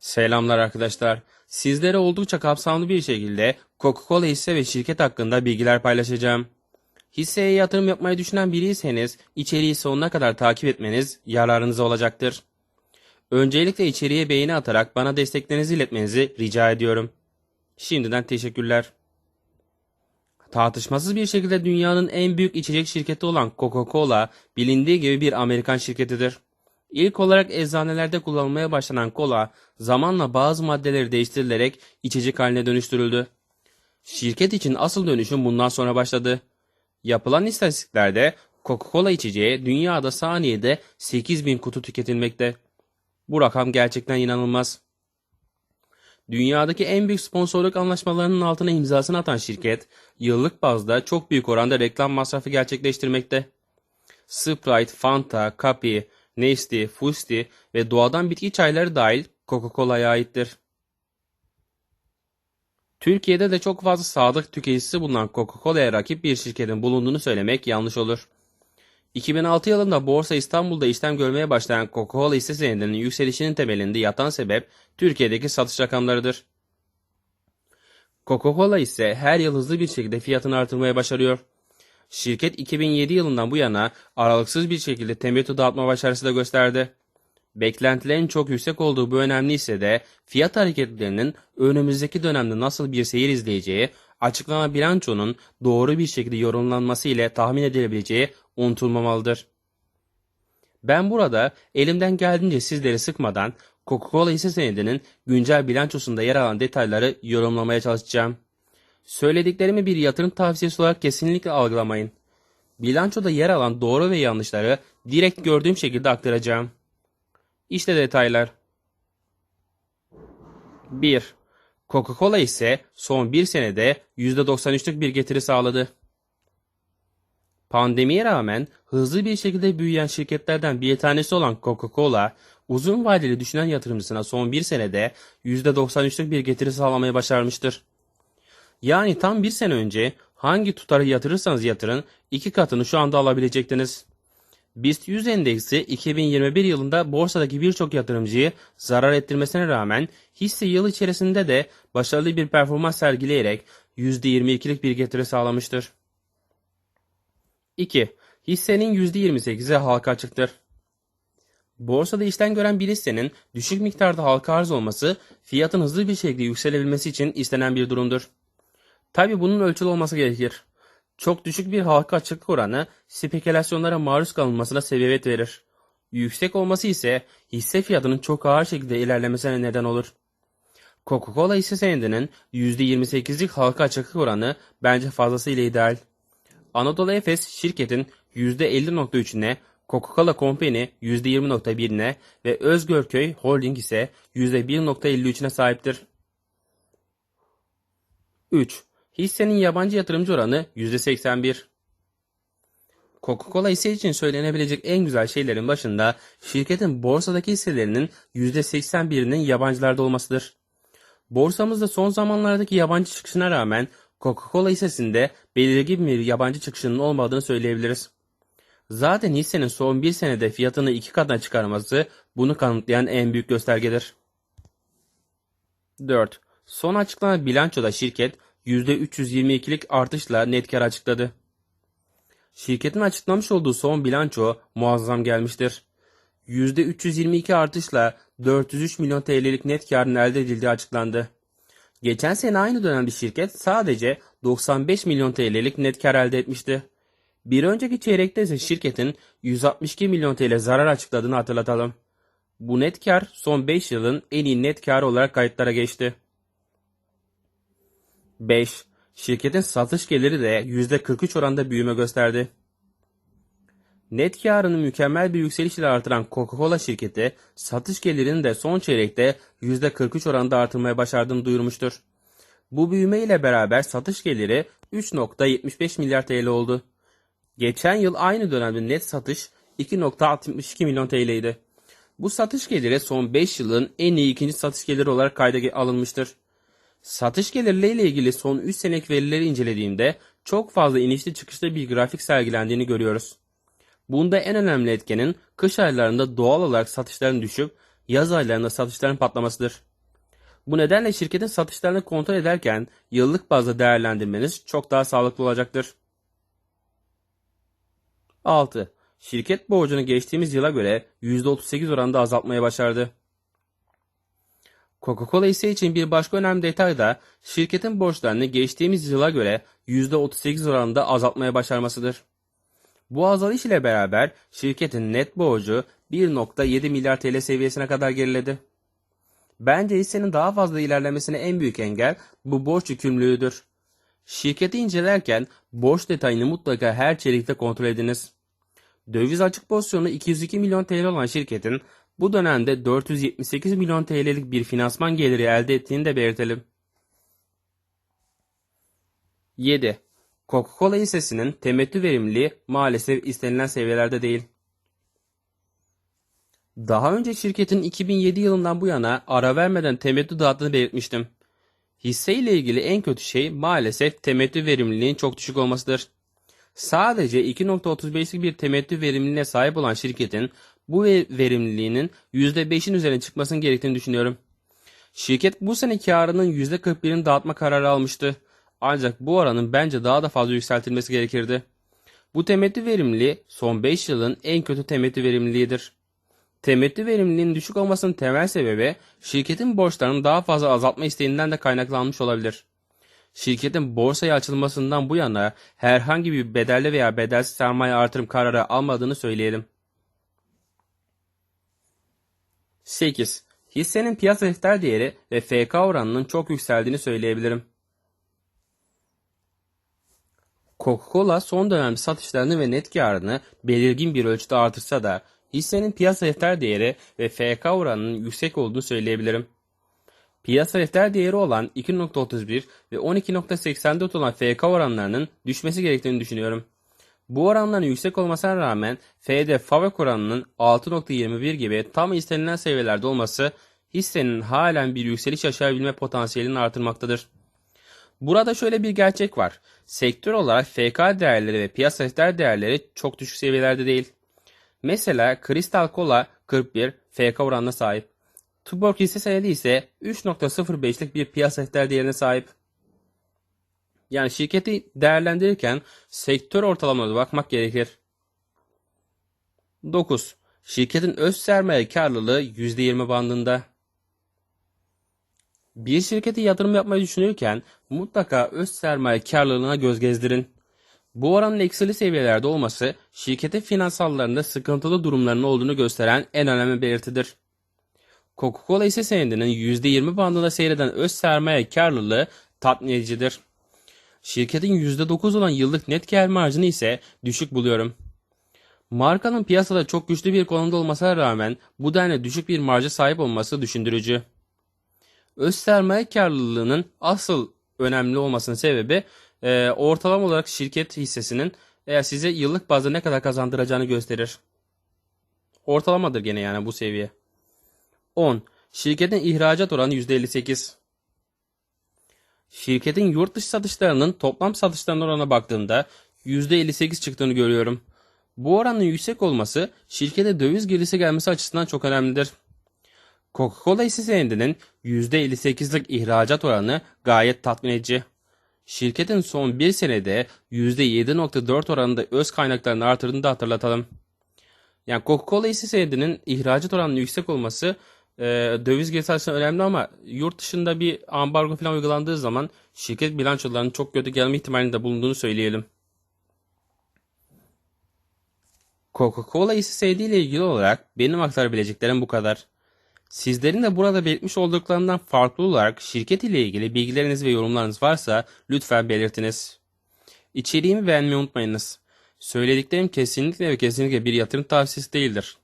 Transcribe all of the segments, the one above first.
Selamlar arkadaşlar. Sizlere oldukça kapsamlı bir şekilde Coca-Cola hisse ve şirket hakkında bilgiler paylaşacağım. Hisseye yatırım yapmayı düşünen biriyseniz içeriği sonuna kadar takip etmeniz yararınıza olacaktır. Öncelikle içeriğe beğeni atarak bana desteklerinizi iletmenizi rica ediyorum. Şimdiden teşekkürler. Tartışmasız bir şekilde dünyanın en büyük içecek şirketi olan Coca-Cola bilindiği gibi bir Amerikan şirketidir. İlk olarak eczanelerde kullanılmaya başlanan kola zamanla bazı maddeleri değiştirilerek içecek haline dönüştürüldü. Şirket için asıl dönüşüm bundan sonra başladı. Yapılan istatistiklerde Coca-Cola içeceği dünyada saniyede 8000 kutu tüketilmekte. Bu rakam gerçekten inanılmaz. Dünyadaki en büyük sponsorluk anlaşmalarının altına imzasını atan şirket, yıllık bazda çok büyük oranda reklam masrafı gerçekleştirmekte. Sprite, Fanta, Capi, Nesty, Fusti ve doğadan bitki çayları dahil Coca-Cola'ya aittir. Türkiye'de de çok fazla sadık tüketicisi bulunan Coca-Cola'ya rakip bir şirketin bulunduğunu söylemek yanlış olur. 2006 yılında Borsa İstanbul'da işlem görmeye başlayan Coca-Cola hisse senedinin yükselişinin temelinde yatan sebep Türkiye'deki satış rakamlarıdır. Coca-Cola ise her yıl hızlı bir şekilde fiyatını artırmaya başarıyor. Şirket 2007 yılından bu yana aralıksız bir şekilde temettü dağıtma başarısı da gösterdi. Beklentilerin çok yüksek olduğu bu önemli ise de fiyat hareketlerinin önümüzdeki dönemde nasıl bir seyir izleyeceği, açıklanan bilançonun doğru bir şekilde yorumlanması ile tahmin edilebileceği unutulmamalıdır. Ben burada elimden geldiğince sizleri sıkmadan Coca-Cola hisse senedinin güncel bilançosunda yer alan detayları yorumlamaya çalışacağım. Söylediklerimi bir yatırım tavsiyesi olarak kesinlikle algılamayın. Bilançoda yer alan doğru ve yanlışları direkt gördüğüm şekilde aktaracağım. İşte detaylar. 1. Coca-Cola ise son bir senede %93'lük bir getiri sağladı. Pandemiye rağmen hızlı bir şekilde büyüyen şirketlerden bir tanesi olan Coca-Cola, uzun vadeli düşünen yatırımcısına son bir senede %93'lük bir getiri sağlamayı başarmıştır. Yani tam bir sene önce hangi tutarı yatırırsanız yatırın iki katını şu anda alabilecektiniz. BIST 100 endeksi 2021 yılında borsadaki birçok yatırımcıyı zarar ettirmesine rağmen hisse yıl içerisinde de başarılı bir performans sergileyerek %22'lik bir getiri sağlamıştır. 2. Hissenin %28'i halka açıktır. Borsada işlem gören bir hissenin düşük miktarda halka arz olması fiyatın hızlı bir şekilde yükselebilmesi için istenen bir durumdur. Tabi bunun ölçülü olması gerekir. Çok düşük bir halka açıklık oranı spekülasyonlara maruz kalınmasına sebebiyet verir. Yüksek olması ise hisse fiyatının çok ağır şekilde ilerlemesine neden olur. Coca-Cola hisse senedinin %28'lik halka açıklık oranı bence fazlasıyla ideal. Anadolu Efes şirketin %50.3'üne, Coca-Cola Company %20.1'ine ve Özgörköy Holding ise %1.53'üne sahiptir. 3. Hissenin yabancı yatırımcı oranı %81. Coca-Cola hisse için söylenebilecek en güzel şeylerin başında şirketin borsadaki hisselerinin %81'inin yabancılarda olmasıdır. Borsamızda son zamanlardaki yabancı çıkışına rağmen Coca-Cola hissesinde belirgin bir yabancı çıkışının olmadığını söyleyebiliriz. Zaten hissenin son bir senede fiyatını iki katına çıkarması bunu kanıtlayan en büyük göstergedir. 4. Son açıklanan bilançoda şirket %322'lik artışla net kar açıkladı. Şirketin açıklamış olduğu son bilanço muazzam gelmiştir. %322 artışla 403 milyon TL'lik net karın elde edildiği açıklandı. Geçen sene aynı dönemde şirket sadece 95 milyon TL'lik net kar elde etmişti. Bir önceki çeyrekte ise şirketin 162 milyon TL zarar açıkladığını hatırlatalım. Bu net kar son 5 yılın en iyi net karı olarak kayıtlara geçti. 5. Şirketin satış geliri de %43 oranda büyüme gösterdi. Net karını mükemmel bir yükselişle artıran Coca-Cola şirketi satış gelirini de son çeyrekte %43 oranda artırmaya başardığını duyurmuştur. Bu büyüme ile beraber satış geliri 3.75 milyar TL oldu. Geçen yıl aynı dönemde net satış 2.62 milyon TL idi. Bu satış geliri son 5 yılın en iyi ikinci satış geliri olarak kayda alınmıştır. Satış gelirleriyle ilgili son 3 senelik verileri incelediğimde çok fazla inişli çıkışlı bir grafik sergilendiğini görüyoruz. Bunda en önemli etkenin kış aylarında doğal olarak satışların düşüp yaz aylarında satışların patlamasıdır. Bu nedenle şirketin satışlarını kontrol ederken yıllık bazda değerlendirmeniz çok daha sağlıklı olacaktır. 6. Şirket borcunu geçtiğimiz yıla göre %38 oranında azaltmaya başardı. Coca-Cola ise için bir başka önemli detay da şirketin borçlarını geçtiğimiz yıla göre %38 oranında azaltmaya başarmasıdır. Bu azalış ile beraber şirketin net borcu 1.7 milyar TL seviyesine kadar geriledi. Bence hissenin daha fazla ilerlemesine en büyük engel bu borç yükümlülüğüdür. Şirketi incelerken borç detayını mutlaka her çeyrekte kontrol ediniz. Döviz açık pozisyonu 202 milyon TL olan şirketin bu dönemde 478 milyon TL'lik bir finansman geliri elde ettiğini de belirtelim. 7. Coca-Cola hissesinin temettü verimliliği maalesef istenilen seviyelerde değil. Daha önce şirketin 2007 yılından bu yana ara vermeden temettü dağıttığını belirtmiştim. Hisse ile ilgili en kötü şey maalesef temettü verimliliğinin çok düşük olmasıdır. Sadece 2.35'lik bir temettü verimliliğine sahip olan şirketin bu ve- verimliliğinin %5'in üzerine çıkmasının gerektiğini düşünüyorum. Şirket bu sene karının %41'ini dağıtma kararı almıştı. Ancak bu oranın bence daha da fazla yükseltilmesi gerekirdi. Bu temettü verimliliği son 5 yılın en kötü temettü verimliliğidir. Temettü verimliliğinin düşük olmasının temel sebebi şirketin borçlarını daha fazla azaltma isteğinden de kaynaklanmış olabilir. Şirketin borsaya açılmasından bu yana herhangi bir bedelli veya bedelsiz sermaye artırım kararı almadığını söyleyelim. 8. Hissenin piyasa defter değeri ve FK oranının çok yükseldiğini söyleyebilirim. Coca-Cola son dönem satışlarını ve net karını belirgin bir ölçüde artırsa da hissenin piyasa defter değeri ve FK oranının yüksek olduğunu söyleyebilirim. Piyasa defter değeri olan 2.31 ve 12.84 olan FK oranlarının düşmesi gerektiğini düşünüyorum. Bu oranların yüksek olmasına rağmen FD FAVÖK oranının 6.21 gibi tam istenilen seviyelerde olması hissenin halen bir yükseliş yaşayabilme potansiyelini artırmaktadır. Burada şöyle bir gerçek var. Sektör olarak FK değerleri ve piyasa defter değerleri çok düşük seviyelerde değil. Mesela Crystal Cola 41 FK oranına sahip. Tuborg hisse senedi ise 3.05'lik bir piyasa defter değerine sahip. Yani şirketi değerlendirirken sektör ortalamalarına bakmak gerekir. 9. Şirketin öz sermaye karlılığı %20 bandında. Bir şirkete yatırım yapmayı düşünürken mutlaka öz sermaye karlılığına göz gezdirin. Bu oranın eksili seviyelerde olması şirketin finansallarında sıkıntılı durumlarının olduğunu gösteren en önemli belirtidir. Coca-Cola hisse senedinin %20 bandında seyreden öz sermaye karlılığı tatmin edicidir. Şirketin %9 olan yıllık net kar marjını ise düşük buluyorum. Markanın piyasada çok güçlü bir konumda olmasına rağmen bu denli düşük bir marja sahip olması düşündürücü. Öz sermaye karlılığının asıl önemli olmasının sebebi e, ortalama olarak şirket hissesinin eğer size yıllık bazda ne kadar kazandıracağını gösterir. Ortalamadır gene yani bu seviye. 10. Şirketin ihracat oranı %58. Şirketin yurt dışı satışlarının toplam satışlarının oranına baktığımda %58 çıktığını görüyorum. Bu oranın yüksek olması şirkete döviz gelirisi gelmesi açısından çok önemlidir. Coca-Cola hisse senedinin %58'lik ihracat oranı gayet tatmin edici. Şirketin son bir senede %7.4 oranında öz kaynaklarını artırdığını da hatırlatalım. Yani Coca-Cola hisse senedinin ihracat oranının yüksek olması e, döviz açısından önemli ama yurt dışında bir ambargo falan uygulandığı zaman şirket bilançolarının çok kötü gelme ihtimalinin de bulunduğunu söyleyelim. Coca-Cola hisse senedi ile ilgili olarak benim aktarabileceklerim bu kadar. Sizlerin de burada belirtmiş olduklarından farklı olarak şirket ile ilgili bilgileriniz ve yorumlarınız varsa lütfen belirtiniz. İçeriğimi beğenmeyi unutmayınız. Söylediklerim kesinlikle ve kesinlikle bir yatırım tavsiyesi değildir.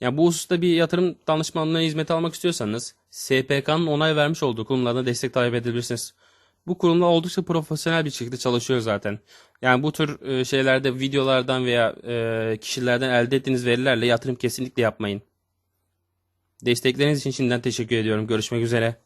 Yani bu hususta bir yatırım danışmanlığı hizmeti almak istiyorsanız SPK'nın onay vermiş olduğu kurumlardan destek talep edebilirsiniz. Bu kurumlar oldukça profesyonel bir şekilde çalışıyor zaten. Yani bu tür e, şeylerde videolardan veya e, kişilerden elde ettiğiniz verilerle yatırım kesinlikle yapmayın. Destekleriniz için şimdiden teşekkür ediyorum. Görüşmek üzere.